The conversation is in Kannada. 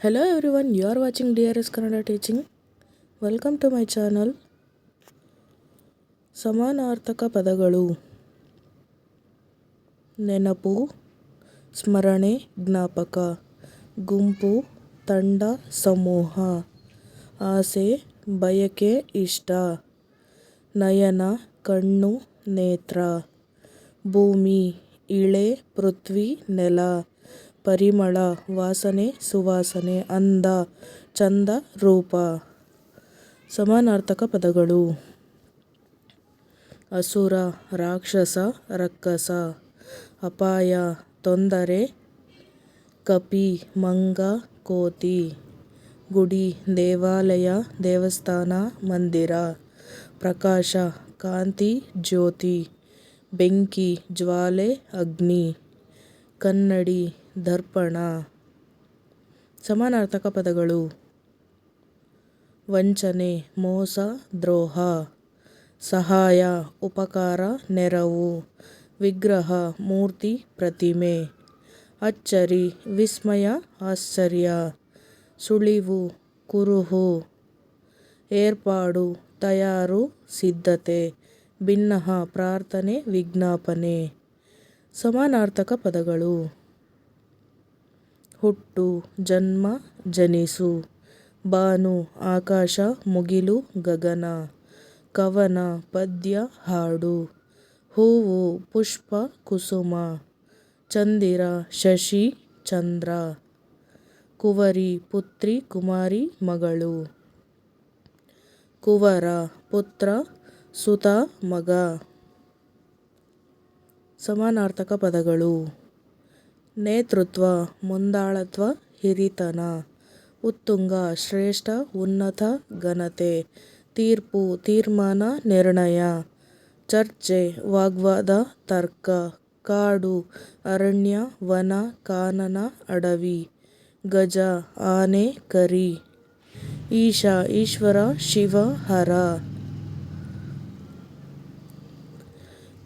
Hello everyone, you are watching DRS Kannada Teaching. Welcome to my channel ಸಮಾನಾರ್ಥಕ ಪದಗಳು ನೆನಪು ಸ್ಮರಣೆ ಜ್ಞಾಪಕ ಗುಂಪು ತಂಡ ಸಮೂಹ ಆಸೆ ಬಯಕೆ ಇಷ್ಟ ನಯನ ಕಣ್ಣು ನೇತ್ರ ಭೂಮಿ ಇಳೆ ಪೃಥ್ವಿ ನೆಲ ಪರಿಮಳ, ವಾಸನೆ, ಸುವಾಸನೆ ಅಂದ ಚಂದ, ರೂಪ. ಸಮಾನಾರ್ಥಕ ಪದಗಳು. ಅಸುರ, ರಾಕ್ಷಸ, ರಕ್ಕಸ. ಅಪಾಯ, ತೊಂದರೆ. ಕಪಿ, ಮಂಗ, ಕೋತಿ. ಗುಡಿ, ದೇವಾಲಯ, ದೇವಸ್ಥಾನ, ಮಂದಿರ. ಪ್ರಕಾಶ, ಕಾಂತಿ, ಜ್ಯೋತಿ. ಬೆಂಕಿ, ಜ್ವಾಲೆ, ಅಗ್ನಿ. ಕನ್ನಡಿ, ದರ್ಪಣ, ಸಮಾನಾರ್ಥಕ ಪದಗಳು. ವಂಚನೆ, ಮೋಸ, ದ್ರೋಹ, ಸಹಾಯ, ಉಪಕಾರ, ನೆರವು, ವಿಗ್ರಹ, ಮೂರ್ತಿ, ಪ್ರತಿಮೆ, ಅಚ್ಚರಿ, ವಿಸ್ಮಯ, ಆಶ್ಚರ್ಯ, ಸುಳಿವು, ಕುರುಹು, ಏರ್ಪಾಡು, ತಯಾರು, ಸಿದ್ಧತೆ ಭಿನ್ನಹ ಪ್ರಾರ್ಥನೆ, ವಿಜ್ಞಾಪನೆ. ಸಮಾನಾರ್ಥಕ ಪದಗಳು. ಹುಟ್ಟು, ಜನ್ಮ, ಜನಿಸು. ಬಾನು, ಆಕಾಶ, ಮುಗಿಲು, ಗಗನ. ಕವನ, ಪದ್ಯ, ಹಾಡು. ಹೂವು, ಪುಷ್ಪ, ಕುಸುಮ. ಚಂದಿರ, ಶಶಿ, ಚಂದ್ರ. ಕುವರಿ, ಪುತ್ರಿ, ಕುಮಾರಿ, ಮಗಳು. ಕುವರ, ಪುತ್ರ, ಸುತ, ಮಗ. ಸಮಾನಾರ್ಥಕ ಪದಗಳು. ನೇತೃತ್ವ, ಮುಂದಾಳತ್ವ, ಹಿರಿತನ. ಉತ್ತುಂಗ, ಶ್ರೇಷ್ಠ, ಉನ್ನತ, ಘನತೆ. ತೀರ್ಪು, ತೀರ್ಮಾನ, ನಿರ್ಣಯ. ಚರ್ಚೆ, ವಾಗ್ವಾದ, ತರ್ಕ. ಕಾಡು, ಅರಣ್ಯ, ವನ, ಕಾನನ, ಅಡವಿ. ಗಜ, ಆನೆ, ಕರಿ. ಈಶ, ಈಶ್ವರ, ಶಿವ, ಹರ.